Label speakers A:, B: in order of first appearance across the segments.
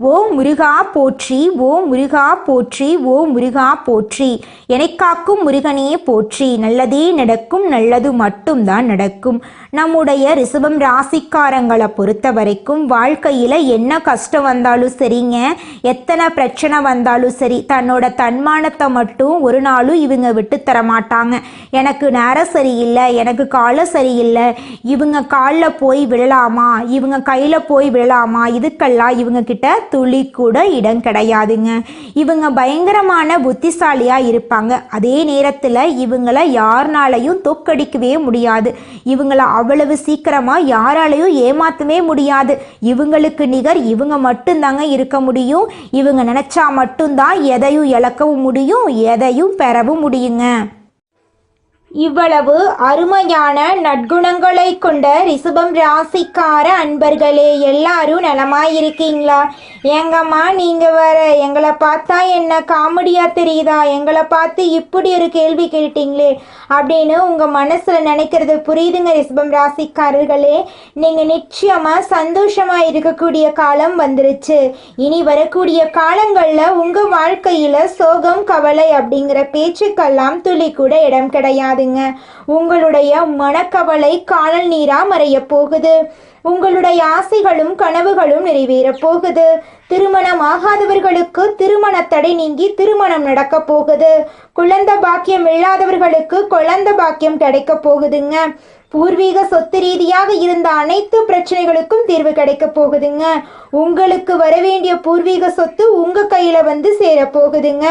A: ஓ முருகா போற்றி ஓ முருகா போற்றி ஓ முருகா போற்றி. எனைக்காக்கும் முருகனே போற்றி. நல்லதே நடக்கும் நல்லது மட்டும்தான் நடக்கும். நம்முடைய ரிசவம் ராசிக்காரங்களை பொறுத்த வரைக்கும் வாழ்க்கையில் என்ன கஷ்டம் வந்தாலும் சரிங்க எத்தனை பிரச்சனை வந்தாலும் சரி தன்னோட தன்மானத்தை மட்டும் ஒரு நாளும் இவங்க விட்டு தர மாட்டாங்க எனக்கு நேரம் சரியில்லை எனக்கு காலம் சரியில்லை இவங்க காலில் போய் விழலாமா இவங்க கையில் போய் விழலாமா இதுக்கெல்லாம் இவங்க கிட்ட துளி கூட இடம் கிடையாதுங்க. இவங்க பயங்கரமான புத்திசாலியாக இருப்பாங்க. அதே நேரத்தில் இவங்கள யாருனாலையும் தோக்கடிக்கவே முடியாது. இவங்கள அவ்வளவு சீக்கிரமாக யாராலையும் ஏமாற்றவே முடியாது. இவங்களுக்கு நிகர் இவங்க மட்டும்தாங்க இருக்க முடியும். இவங்க நினச்சா மட்டும்தான் எதையும் இழக்கவும் முடியும் எதையும் பெறவும் முடியுங்க. இவ்வளவு அருமையான நற்குணங்களை கொண்ட ரிஷபம் ராசிக்கார அன்பர்களே எல்லாரும் நலமாயிருக்கீங்களா? ஏங்கம்மா நீங்கள் வேற எங்களை பார்த்தா என்ன காமெடியாக தெரியுதா? எங்களை பார்த்து இப்படி ஒரு கேள்வி கேட்டீங்களே அப்படின்னு உங்கள் மனசில் நினைக்கிறது புரியுதுங்க ரிஷபம் ராசிக்காரர்களே. நீங்கள் நிச்சயமாக சந்தோஷமாக இருக்கக்கூடிய காலம் வந்துருச்சு. இனி வரக்கூடிய காலங்களில் உங்கள் வாழ்க்கையில் சோகம் கவலை அப்படிங்கிற பேச்சுக்கெல்லாம் துளி கூட இடம் கிடையாதுங்க உங்களுடைய மனக்கவலை காணல் நீரா மறைய போகுது. உங்களுடைய ஆசைகளும் கனவுகளும் நிறைவேறப் போகுது. திருமணம் ஆகாதவர்களுக்கு திருமண தடை நீங்கி திருமணம் நடக்க போகுது. குழந்தை பாக்கியம் இல்லாதவர்களுக்கு குழந்தை பாக்கியம் கிடைக்க போகுதுங்க. பூர்வீக சொத்து ரீதியாக இருந்த அனைத்து பிரச்சனைகளுக்கும் தீர்வு கிடைக்க போகுதுங்க. உங்களுக்கு வரவேண்டிய பூர்வீக சொத்து உங்க கையில வந்து சேர போகுதுங்க.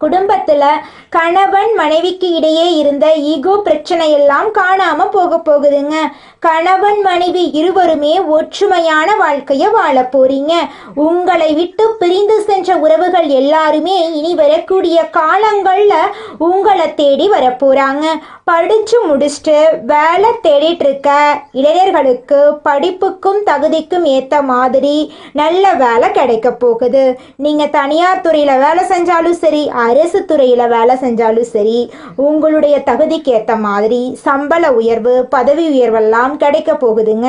A: குடும்பத்துல கணவன் மனைவிக்கு இடையே இருந்த ஈகோ பிரச்சனையெல்லாம் காணாமல் காணாம போக போகுதுங்க. கணவன் மனைவி இருவருமே ஒற்றுமையான வாழ்க்கைய வாழ போறீங்க. உங்களை விட்டு பிரிந்து சென்ற உறவுகள் எல்லாருமே இனி வரக்கூடிய காலங்கள்ல உங்களை தேடி வரப்போகிறாங்க படித்து படிச்சு முடிச்சுட்டு வேலை தேடிட்டு இருக்க இளைஞர்களுக்கு படிப்புக்கும் தகுதிக்கும் ஏற்ற மாதிரி நல்ல வேலை கிடைக்க போகுது. நீங்க தனியார் துறையில வேலை செஞ்சாலும் சரி அரசு துறையில வேலை செஞ்சாலும் சரி உங்களுடைய தகுதிக்கு ஏற்ற மாதிரி சம்பள உயர்வு பதவி உயர்வெல்லாம் கிடைக்க போகுதுங்க.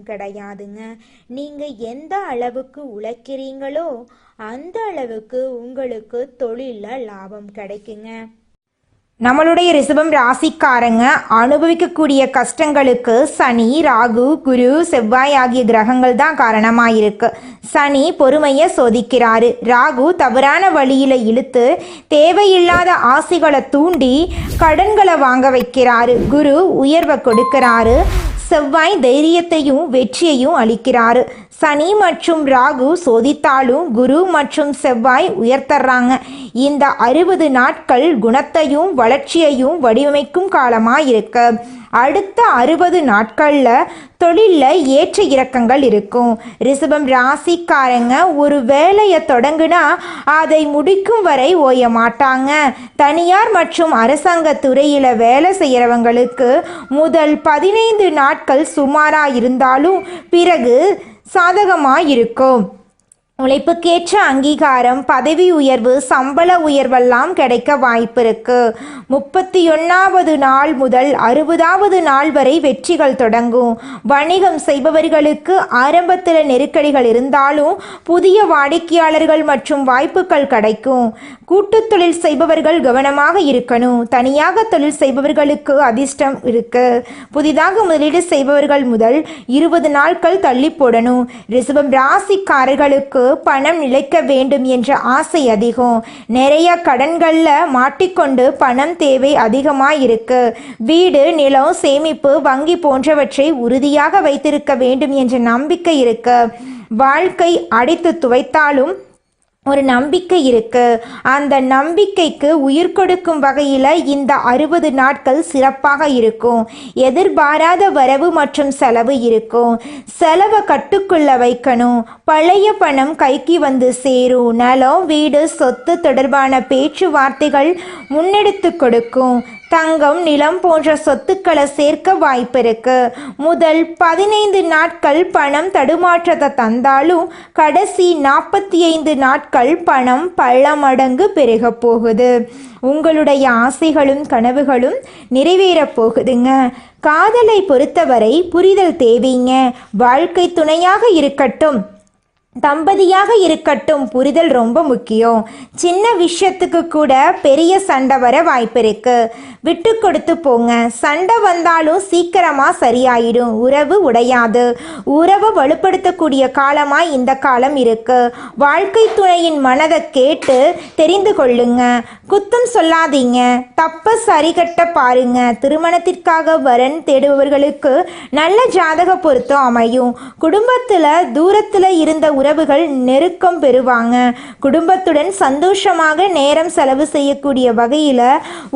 A: கிடையாதுங்க. நீங்க எந்த அளவுக்கு உழைக்கிறீங்களோ அந்த அளவுக்கு உங்களுக்கு தொழிலில் லாபம் கிடைக்குங்க. நம்மளுடைய ரிஷபம் ராசிக்காரங்க அனுபவிக்கக்கூடிய கஷ்டங்களுக்கு சனி ராகு குரு செவ்வாய் ஆகிய கிரகங்கள் தான் காரணமாக இருக்கு சனி பொறுமையை சோதிக்கிறாரு. ராகு தவறான வழியில் இழுத்து தேவையில்லாத ஆசைகளை தூண்டி கடன்களை வாங்க வைக்கிறாரு. குரு உயர்வை கொடுக்கிறாரு. செவ்வாய் தைரியத்தையும் வெற்றியையும் அளிக்கிறாரு. சனி மற்றும் ராகு சோதித்தாலும் குரு மற்றும் செவ்வாய் உயர்த்தர்றாங்க. இந்த அறுபது நாட்கள் குணத்தையும் வளர்ச்சியையும் வடிவமைக்கும் காலமாக இருக்கு அடுத்த அறுபது நாட்களில் தொழிலில் ஏற்ற இறக்கங்கள் இருக்கும். ரிஷபம் ராசிக்காரங்க ஒரு வேலையை தொடங்குனா அதை முடிக்கும் வரை ஓய மாட்டாங்க. தனியார் மற்றும் அரசாங்க துறையில் வேலை செய்கிறவங்களுக்கு முதல் பதினைந்து நாட்கள் சுமாராக இருந்தாலும் பிறகு சாதகமாக இருக்கும் உழைப்புக்கேற்ற அங்கீகாரம் பதவி உயர்வு சம்பள உயர்வெல்லாம் கிடைக்க வாய்ப்பிருக்கு முப்பத்தி ஒன்றாவது நாள் முதல் அறுபதாவது நாள் வரை வெற்றிகள் தொடங்கும். வணிகம் செய்பவர்களுக்கு ஆரம்பத்தில் நெருக்கடிகள் இருந்தாலும் புதிய வாடிக்கையாளர்கள் மற்றும் வாய்ப்புகள் கிடைக்கும். கூட்டுத் தொழில் செய்பவர்கள் கவனமாக இருக்கணும். தனியாக தொழில் செய்பவர்களுக்கு அதிர்ஷ்டம் இருக்கு. புதிதாக முதலீடு செய்பவர்கள் முதல் இருபது நாட்கள் தள்ளி போடணும். ரிசபம் ராசிக்காரர்களுக்கு பணம் நிலைக்க வேண்டும் என்ற ஆசை அதிகம். நிறைய கடன்களில் மாட்டிக்கொண்டு பணம் தேவை அதிகமாக இருக்கு வீடு நிலம் சேமிப்பு வங்கி போன்றவற்றை உறுதியாக வைத்திருக்க வேண்டும் என்ற நம்பிக்கை இருக்கு. வாழ்க்கை அடித்து துவைத்தாலும் ஒரு நம்பிக்கை இருக்கு. அந்த நம்பிக்கைக்கு உயிர் கொடுக்கும் வகையில் இந்த அறுபது நாட்கள் சிறப்பாக இருக்கும். எதிர்பாராத வரவு மற்றும் செலவு இருக்கும். செலவை கட்டுக்குள்ள வைக்கணும். பழைய பணம் கைக்கு வந்து சேரும். நலம் வீடு சொத்து தொடர்பான பேச்சுவார்த்தைகள் முன்னெடுத்து கொடுக்கும். தங்கம் நிலம் போன்ற சொத்துக்களை சேர்க்க வாய்ப்பிருக்கு. முதல் பதினைந்து நாட்கள் பணம் தடுமாற்றத்தை தந்தாலும் கடைசி நாற்பத்தி ஐந்து நாட்கள் பணம் பல மடங்கு பெருக போகுது. உங்களுடைய ஆசைகளும் கனவுகளும் நிறைவேறப் போகுதுங்க. காதலை பொறுத்தவரை புரிதல் தேவைங்க. வாழ்க்கை துணையாக இருக்கட்டும். தம்பதியாக இருக்கட்டும் புரிதல் ரொம்ப முக்கியம். சின்ன விஷயத்துக்கு கூட பெரிய சண்டை வர வாய்ப்பு இருக்கு. விட்டு கொடுத்து போங்க. சண்டை வந்தாலும் சீக்கிரமா சரியாயிடும். உறவு உடையாது. உறவை வலுப்படுத்தக்கூடிய காலமாய் இந்த காலம் இருக்கு. வாழ்க்கை துணையின் மனதை கேட்டு தெரிந்து கொள்ளுங்க. குத்தம் சொல்லாதீங்க. தப்ப சரிகட்ட பாருங்க. திருமணத்திற்காக வரன் தேடுபவர்களுக்கு நல்ல ஜாதக பொருத்தம் அமையும். குடும்பத்துல தூரத்துல இருந்த உறவுகள் நெருக்கம் பெறுவாங்க. குடும்பத்துடன் சந்தோஷமாக நேரம் செலவு செய்யக்கூடிய வகையில்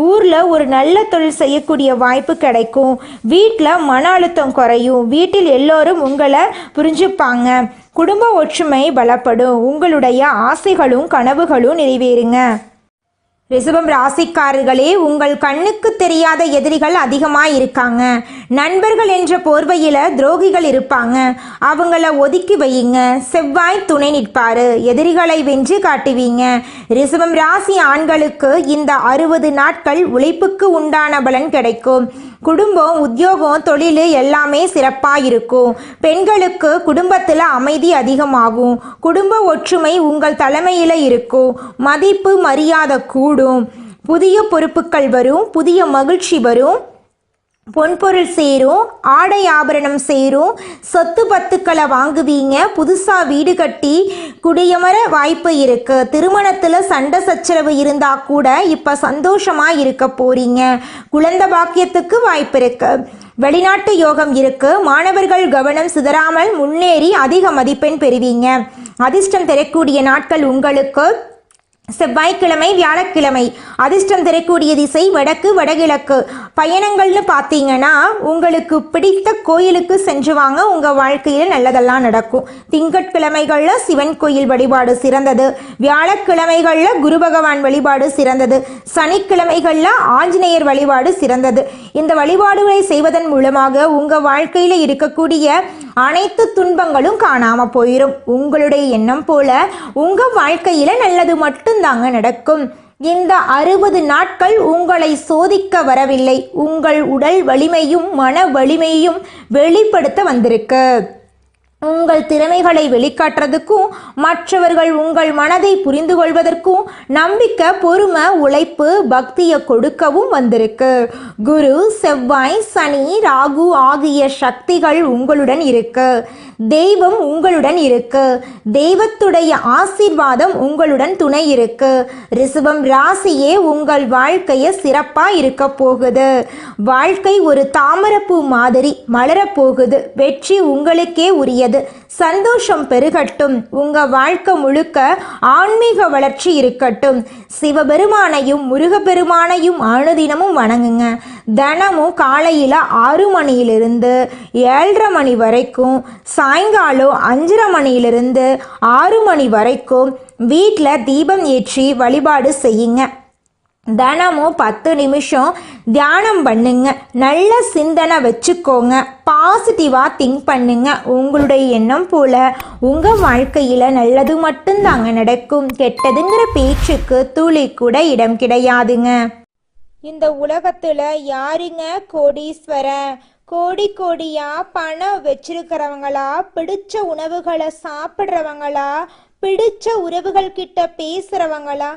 A: ஊரில் ஒரு நல்ல தொழில் செய்யக்கூடிய வாய்ப்பு கிடைக்கும். வீட்டில் மன அழுத்தம் குறையும். வீட்டில் எல்லோரும் உங்களை புரிஞ்சுப்பாங்க. குடும்ப ஒற்றுமை பலப்படும். உங்களுடைய ஆசைகளும் கனவுகளும் நிறைவேறுங்க. ரிஷபம் ராசிக்காரர்களே உங்கள் கண்ணுக்கு தெரியாத எதிரிகள் அதிகமாக இருக்காங்க. நண்பர்கள் என்ற போர்வையில் துரோகிகள் இருப்பாங்க. அவங்கள ஒதுக்கி வையுங்க. செவ்வாய் துணை நிற்பாரு. எதிரிகளை வென்று காட்டுவீங்க. ரிஷபம் ராசி ஆண்களுக்கு இந்த அறுபது நாட்கள் உழைப்புக்கு உண்டான பலன் கிடைக்கும். குடும்பம் உத்தியோகம் தொழில் எல்லாமே சிறப்பாக இருக்கும் பெண்களுக்கு குடும்பத்தில் அமைதி அதிகமாகும். குடும்ப ஒற்றுமை உங்கள் தலைமையில் இருக்கும். மதிப்பு மரியாதை கூடும். புதிய பொறுப்புகள் வரும். புதிய மகிழ்ச்சி வரும். பொன்பொருள் சேரும் ஆடை ஆபரணம் சேரும் சொத்து பத்துக்களை வாங்குவீங்க புதுசாக வீடு கட்டி குடியமர வாய்ப்பு இருக்கு. திருமணத்தில் சண்டை சச்சரவு இருந்தால் கூட இப்போ சந்தோஷமாக இருக்க போறீங்க. குழந்தை பாக்கியத்துக்கு வாய்ப்பு இருக்கு. வெளிநாட்டு யோகம் இருக்கு. மாணவர்கள் கவனம் சிதறாமல் முன்னேறி அதிக மதிப்பெண் பெறுவீங்க. அதிர்ஷ்டம் தரக்கூடிய நாட்கள் உங்களுக்கு. செவ்வாய்க்கிழமை வியாழக்கிழமை அதிர்ஷ்டம் தரக்கூடிய திசை வடக்கு வடகிழக்கு. பயணங்கள்னு பார்த்தீங்கன்னா உங்களுக்கு பிடித்த கோயிலுக்கு சென்று வாங்க உங்கள் வாழ்க்கையில் நல்லதெல்லாம் நடக்கும். திங்கட்கிழமைகளில் சிவன் கோயில் வழிபாடு சிறந்தது. வியாழக்கிழமைகளில் குரு பகவான் வழிபாடு சிறந்தது. சனிக்கிழமைகளில் ஆஞ்சநேயர் வழிபாடு சிறந்தது. இந்த வழிபாடுகளை செய்வதன் மூலமாக உங்கள் வாழ்க்கையில் இருக்கக்கூடிய அனைத்து துன்பங்களும் காணாமல் போயிடும் உங்களுடைய எண்ணம் போல உங்கள் வாழ்க்கையில் நல்லது மட்டும்தாங்க நடக்கும். இந்த அறுபது நாட்கள் உங்களை சோதிக்க வரவில்லை. உங்கள் உடல் வலிமையும் மன வலிமையும் வெளிப்படுத்த வந்திருக்கு. உங்கள் திறமைகளை வெளிக்காட்டுறதுக்கும் மற்றவர்கள் உங்கள் மனதை புரிந்து கொள்வதற்கும் நம்பிக்கை பொறுமை உழைப்பு பக்தியை கொடுக்கவும் வந்திருக்கு. குரு செவ்வாய் சனி ராகு ஆகிய சக்திகள் உங்களுடன் இருக்கு. தெய்வம் உங்களுடன் இருக்கு. தெய்வத்துடைய ஆசீர்வாதம் உங்களுடன் துணை இருக்கு. ரிசவம் ராசியே உங்கள் வாழ்க்கையை சிறப்பாக இருக்க போகுது. வாழ்க்கை ஒரு தாமரப்பூ மாதிரி மலரப்போகுது வெற்றி உங்களுக்கே உரிய உரியது சந்தோஷம் பெருகட்டும். உங்க வாழ்க்கை முழுக்க ஆன்மீக வளர்ச்சி இருக்கட்டும். சிவபெருமானையும் முருகப்பெருமானையும் அனுதினமும் வணங்குங்க. தினமும் காலையில் ஆறு மணியிலிருந்து ஏழரை மணி வரைக்கும் சாயங்காலம் அஞ்சரை மணியிலிருந்து ஆறு மணி வரைக்கும் வீட்டில் தீபம் ஏற்றி வழிபாடு செய்யுங்க. தினமும் பத்து நிமிஷம் தியானம் பண்ணுங்க. நல்ல சிந்தனை வச்சுக்கோங்க. பாசிட்டிவாக திங்க் பண்ணுங்க. உங்களுடைய எண்ணம் போல உங்கள் வாழ்க்கையில் நல்லது மட்டும்தாங்க நடக்கும். கெட்டதுங்கிற பேச்சுக்கு துளி கூட இடம் கிடையாதுங்க. இந்த உலகத்தில் யாருங்க கோடீஸ்வரன் கோடி கோடியா பணம் வச்சிருக்கிறவங்களா? பிடிச்ச உணவுகளை சாப்பிட்றவங்களா? பிடிச்ச உறவுகள் கிட்ட பேசுறவங்களா?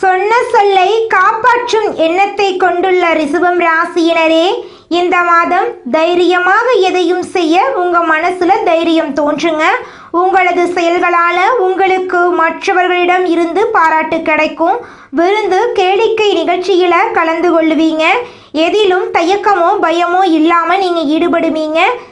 A: சொன்ன சொல்லை காப்பாற்றும் எண்ணத்தை கொண்டுள்ள ரிசுவம் ராசியினரே இந்த மாதம் தைரியமாக எதையும் செய்ய உங்க மனசுல தைரியம் தோன்றுங்க. உங்களது செயல்களால உங்களுக்கு மற்றவர்களிடம் இருந்து பாராட்டு கிடைக்கும். விருந்து கேளிக்கை நிகழ்ச்சியில கலந்து கொள்ளுவீங்க எதிலும் தயக்கமோ பயமோ இல்லாம நீங்க ஈடுபடுவீங்க.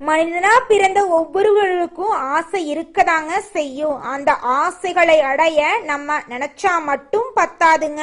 A: மனிதனா பிறந்த ஒவ்வொருவருக்கும் ஆசை இருக்கதாங்க செய்யும். அந்த ஆசைகளை அடைய நம்ம நினைச்சா மட்டும் பத்தாதுங்க.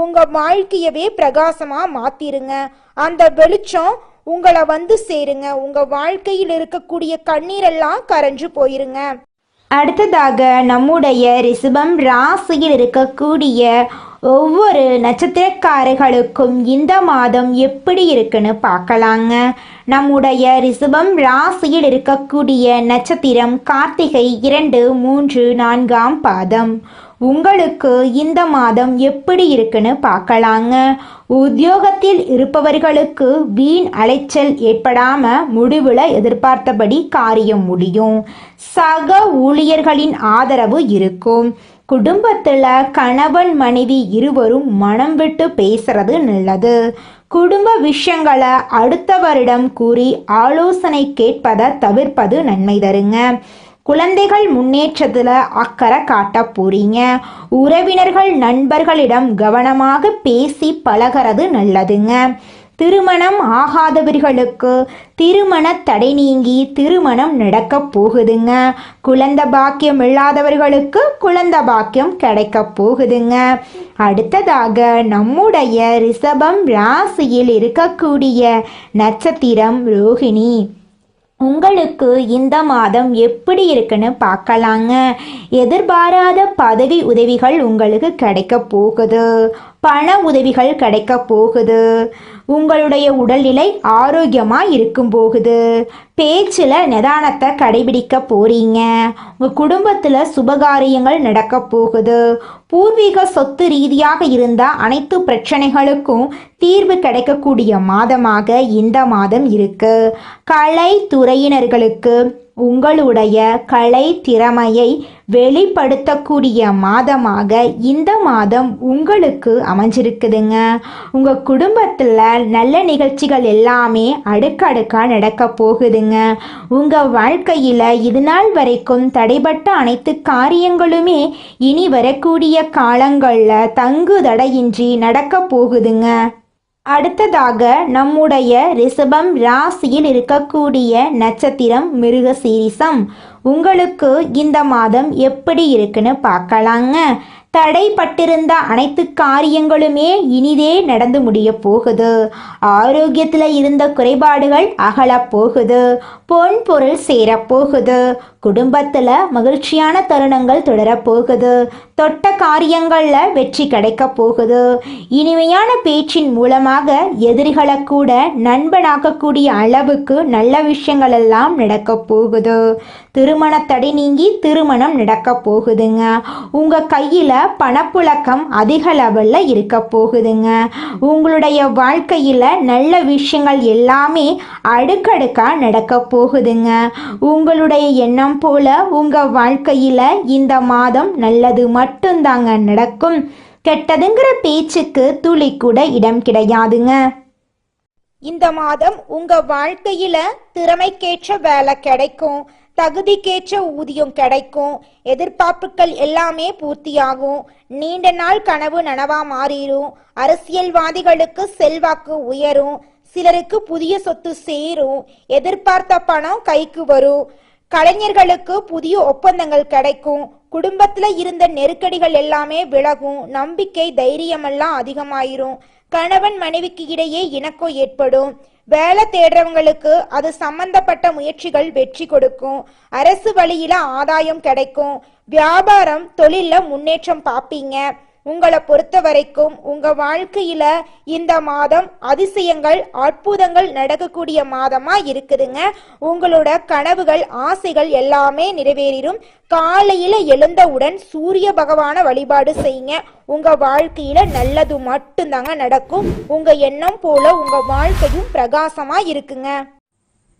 A: உங்க வாழ்க்கையவே பிரகாசமா மாத்திருங்க. அந்த வெளிச்சம் உங்களை வந்து சேருங்க. உங்க வாழ்க்கையில் இருக்கக்கூடிய கண்ணீரெல்லாம் கரைஞ்சு போயிருங்க. அடுத்ததாக நம்முடைய ரிஷபம் ராசியில் இருக்கக்கூடிய ஒவ்வொரு நட்சத்திரக்காரர்களுக்கும் இந்த மாதம் எப்படி இருக்குன்னு பார்க்கலாங்க. நம்முடைய ரிஷபம் ராசியில் இருக்கக்கூடிய நட்சத்திரம் கார்த்திகை இரண்டு மூன்று நான்காம் பாதம். உங்களுக்கு இந்த மாதம் எப்படி இருக்குன்னு பார்க்கலாங்க. உத்தியோகத்தில் இருப்பவர்களுக்கு வீண் அலைச்சல் ஏற்படாம முடிவுல எதிர்பார்த்தபடி காரியம் முடியும். சக ஊழியர்களின் ஆதரவு இருக்கும். குடும்பத்துல கணவன் மனைவி இருவரும் மனம் விட்டு பேசுறது நல்லது. குடும்ப விஷயங்களை அடுத்தவரிடம் கூறி ஆலோசனை கேட்பதை தவிர்ப்பது நன்மை தருங்க. குழந்தைகள் முன்னேற்றத்தில் அக்கறை காட்ட போறீங்க. உறவினர்கள் நண்பர்களிடம் கவனமாக பேசி பழகிறது நல்லதுங்க. திருமணம் ஆகாதவர்களுக்கு திருமண தடை நீங்கி திருமணம் நடக்க போகுதுங்க. குழந்த பாக்கியம் இல்லாதவர்களுக்கு குழந்த பாக்கியம் கிடைக்க போகுதுங்க. அடுத்ததாக நம்முடைய ரிஷபம் ராசியில் இருக்கக்கூடிய நட்சத்திரம் ரோஹிணி உங்களுக்கு இந்த மாதம் எப்படி இருக்குன்னு பார்க்கலாங்க. எதிர்பாராத பதவி உதவிகள் உங்களுக்கு கிடைக்க போகுது. பண உதவிகள் கிடைக்க போகுது. உங்களுடைய உடல்நிலை ஆரோக்கியமாக இருக்கும் போகுது. பேச்சில் நிதானத்தை கடைபிடிக்க போறீங்க. உங்கள் குடும்பத்தில் சுபகாரியங்கள் நடக்க போகுது. பூர்வீக சொத்து ரீதியாக இருந்த அனைத்து பிரச்சனைகளுக்கும் தீர்வு கிடைக்கக்கூடிய மாதமாக இந்த மாதம் இருக்கு. கலை துறையினர்களுக்கு உங்களுடைய கலை திறமையை வெளிப்படுத்தக்கூடிய மாதமாக இந்த மாதம் உங்களுக்கு அமைஞ்சிருக்குதுங்க. உங்கள் குடும்பத்தில் நல்ல நிகழ்ச்சிகள் எல்லாமே அடுக்கடுக்காக நடக்க போகுதுங்க. உங்கள் வாழ்க்கையில் இது நாள் வரைக்கும் தடைபட்ட அனைத்து காரியங்களுமே இனி வரக்கூடிய காலங்களில் தங்கு தடையின்றி நடக்க போகுதுங்க. அடுத்ததாக நம்முடைய ரிஷபம் ராசியில் இருக்கக்கூடிய நட்சத்திரம் மிருகசீரிசம். உங்களுக்கு இந்த மாதம் எப்படி இருக்குன்னு பார்க்கலாங்க. தடைப்பட்டிருந்த அனைத்து காரியங்களுமே இனிதே நடந்து முடிய போகுது. ஆரோக்கியத்தில் இருந்த குறைபாடுகள் அகலப் போகுது. பொன் பொருள் சேரப்போகுது குடும்பத்தில் மகிழ்ச்சியான தருணங்கள் தொடரப்போகுது தொட்ட காரியங்களில் வெற்றி கிடைக்க போகுது. இனிமையான பேச்சின் மூலமாக எதிரிகளை கூட நண்பனாக்கக்கூடிய அளவுக்கு நல்ல விஷயங்கள் எல்லாம் நடக்க போகுது. திருமண தடை நீங்கி திருமணம் நடக்க போகுதுங்க. உங்கள் கையில் பணப்புழக்கம் அதிக லெவலில் இருக்க போகுதுங்க. உங்களுடைய வாழ்க்கையில் நல்ல விஷயங்கள் எல்லாமே அடுக்கடுக்காக நடக்க போகுதுங்க. உங்களுடைய எண்ணம் போல உங்கள் வாழ்க்கையில் இந்த மாதம் நல்லது மட்டும்தாங்க நடக்கும். கெட்டதுங்கிற பேச்சுக்கு துளி கூட இடம் கிடையாதுங்க. இந்த மாதம் உங்க வாழ்க்கையில திறமைக்கேற்ற வேலை கிடைக்கும். தகுதிக்கேற்ற ஊதியம் கிடைக்கும். எதிர்பார்ப்புகள் எல்லாமே பூர்த்தியாகும். நீண்ட நாள் கனவு நனவா மாறிடும். அரசியல்வாதிகளுக்கு செல்வாக்கு உயரும். சிலருக்கு புதிய சொத்து சேரும். எதிர்பார்த்த பணம் கைக்கு வரும். கலைஞர்களுக்கு புதிய ஒப்பந்தங்கள் கிடைக்கும். குடும்பத்துல இருந்த நெருக்கடிகள் எல்லாமே விலகும். நம்பிக்கை தைரியமெல்லாம் அதிகமாயிரும். கணவன் மனைவிக்கு இடையே இணக்கம் ஏற்படும். வேலை தேடுறவங்களுக்கு அது சம்பந்தப்பட்ட முயற்சிகள் வெற்றி கொடுக்கும். அரசு வழியில ஆதாயம் கிடைக்கும். வியாபாரம் தொழிலில் முன்னேற்றம் பார்ப்பீங்க. உங்களை பொறுத்த வரைக்கும் உங்க வாழ்க்கையில இந்த மாதம் அதிசயங்கள் அற்புதங்கள் நடக்கக்கூடிய மாதமா இருக்குதுங்க. உங்களோட கனவுகள் ஆசைகள் எல்லாமே நிறைவேறிடும் காலையில எழுந்தவுடன் சூரிய பகவான வழிபாடு செய்யுங்க. உங்க வாழ்க்கையில நல்லது மட்டும்தாங்க நடக்கும். உங்க எண்ணம் போல உங்க வாழ்க்கையும் பிரகாசமா இருக்குங்க.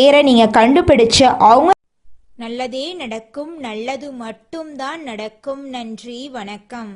A: பேரை நீங்கள் கண்டுபிடிச்சு அவங்க நல்லதே நடக்கும் நல்லது மட்டும்தான் நடக்கும். நன்றி வணக்கம்.